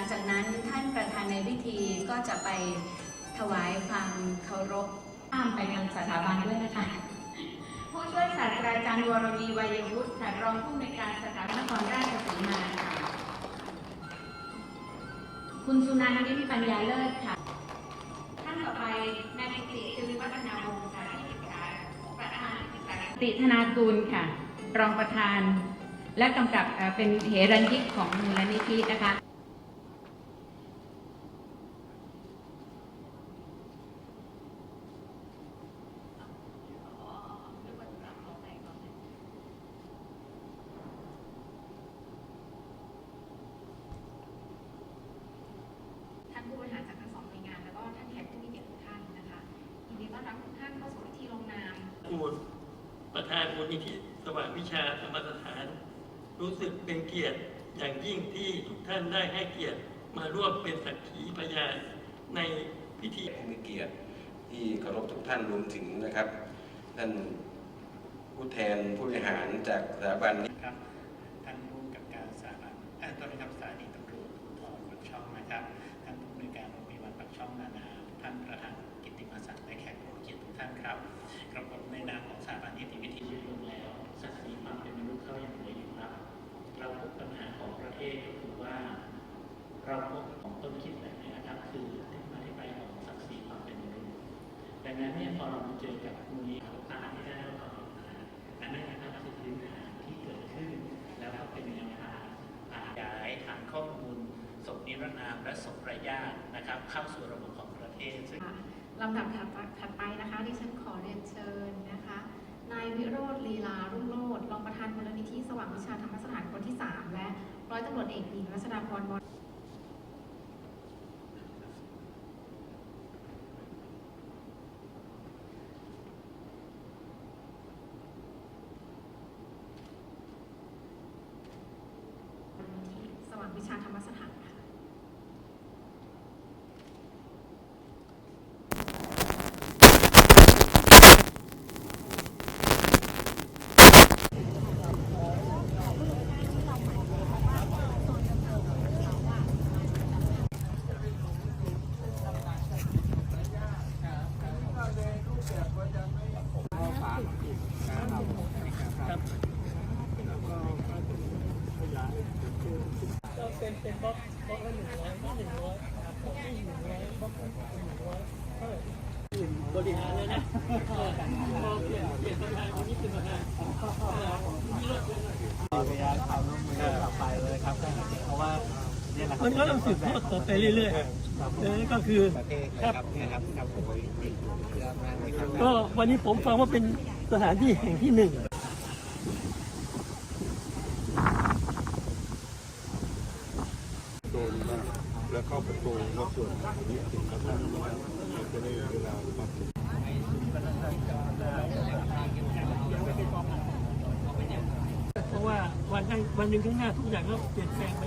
ลังจากนั้นท่านประธานในพิธีก็จะไปถวายความเคารพข้ามไปยังสถาบันด้วยนะคะ ผู้ช่วยศาสตราจารย์วรวีวัยวุฒิค่ะรองผู้อำนวยการสถาบันนครราชสีมาค่ะ คุณสุนันท์ยิ้มปัญญาเลิศค่ะ ท่านต่อไปนายกิติจุลิวัฒนาวงศ์ค่ะที่ปรึกษาประธานศึกษาติธนากูลค่ะ รองประธาน และกำกับเอ่อเป็นเหรัญยิกของมูลนิธินะคะ ท่านผู้บริหารจากทั้งสองหน่วยงาน แล้วก็ท่านแขกผู้มีเกียรติทุกท่านนะคะยินดีต้อนรับทุกท่านเข้าสู่พิธีลงนาม พูดประ ธานมูลนิธิสว่างวิชาธรรมสถาน รู้สึกเป็นเกียรติอย่างยิ่งที่ทุกท่านได้ให้เกียรติมาร่วมเป็นสักขีพยานในพิธีผู้มีเกียรติที่เคารพทุกท่านรวมถึงนะครับท่านผู้แทนผู้บริหารจากสถาบันครับท่านผู้กำกับการสถาบันเอ่อต้นนะครับสถานีตำรวจภูธรปากช่องนะครับท่านผู้อำนวยการโรงพยาบาลปากช่องนานาท่านประธานกิตติมาศักดิ์และแขกผู้มีเกียรติทุกท่านครับ กระผมในนามของสถาบันนิติวิทยาลงแล้วศักดิ์ศรีความเป็นมนุษย์เข้าอย่างไรอยู่ครับ เราพบปัญหาของประเทศก็คือว่า เราพบของต้นคิดแบบนี้นะครับ คือที่มาที่ไปของศักดิ์ศรีความเป็นมนุษย์ดังนั้นเนี่ยพอเราเจอกับมูลนิธิตาที่ได้รับความปัญหาอันนี้นนะครับคือพื้นฐานที่เกิดขึ้น แล้วก็เป็นแนวทางขยายฐานข้อมูลศพนิรนามและศพรายญาตินะครับ เข้าสู่ระบบของประเทศซึ่ง ลำดับถัดไปถัดไปนะคะดิฉันขอเรียนเชิญนะคะ นายวิโรธลีลารุ่งโรจน์รองประธานมูลนิธิสว่างวิชาธรรมสถานคนที่ 3 และร้อยตำรวจเอกหญิงรัชดาพรบรมูลนิธิสว่างวิชาธรรมสถานค่ะ บริหารเลยนะพอเปลี่ยนเปลี่ยนประธานมูลนิธิประธานพยายามทำร่วมมือต่อไปเลยครับเพราะว่าเนี่ยแหละมันก็ต้องสืบทอดต่อไปเรื่อยๆนั่นก็คือประเทศนะครับเนี่ยครับครับผมติดเรื่องมากเลยครับก็วันนี้ผมฟังว่าเป็นสถานที่แห่งที่หนึ่ง โดนมา แล้วเข้าประตูรถส่วนนี้ถึงกระทั่งจะได้เวลามาถึงเพราะว่าวันข้างวันหนึ่งข้างหน้าทุกอย่างก็เปลี่ยนแปลงไป